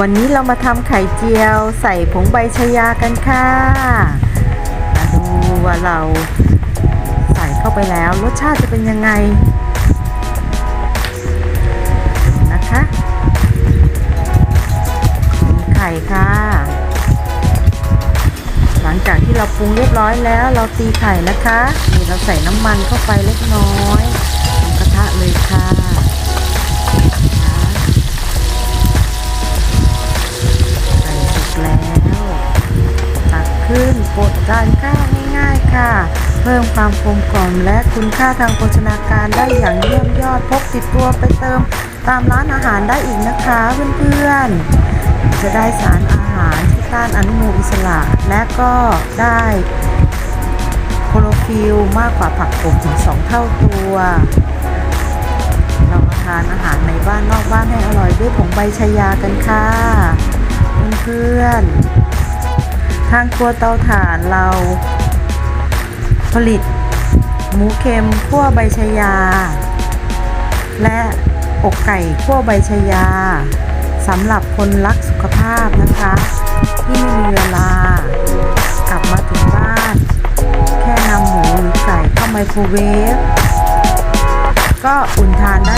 วันนี้เรามาทำไข่เจียวใส่ผงใบชายากันค่ะ มาดูว่าเราใส่เข้าไปแล้วรสชาติจะเป็นยังไงนะคะไข่ค่ะ หลังจากที่เราปรุงเรียบร้อยแล้วเราตีไข่นะคะ นี่เราใส่น้ำมันเข้าไปเล็กน้อย ขึ้นกดจานข้าวง่ายๆค่ะ เพิ่มความกลมกล่อมและคุณค่าทางโภชนาการได้อย่างเยี่ยมยอดพกติดตัวไปเติมตามร้านอาหารได้อีกนะคะเพื่อนๆ จะได้สารอาหารที่ต้านอนุมูลอิสระ และก็ได้โคโรฟิลมากกว่าผักกบถึง 2 เท่าตัว เรามาทานอาหารในบ้านนอกบ้านให้อร่อยด้วยผงใบชายากันค่ะ เพื่อนๆ ทางครัวเตาถ่านเรา ผลิต หมูเค็มคั่วใบชายา และอกไก่คั่วใบชายาสำหรับคนรักสุขภาพนะคะ ที่ไม่มีเวลากลับมาถึงบ้าน แค่นำหมูหรือไก่เข้าไมโครเวฟก็อุ่นทานได้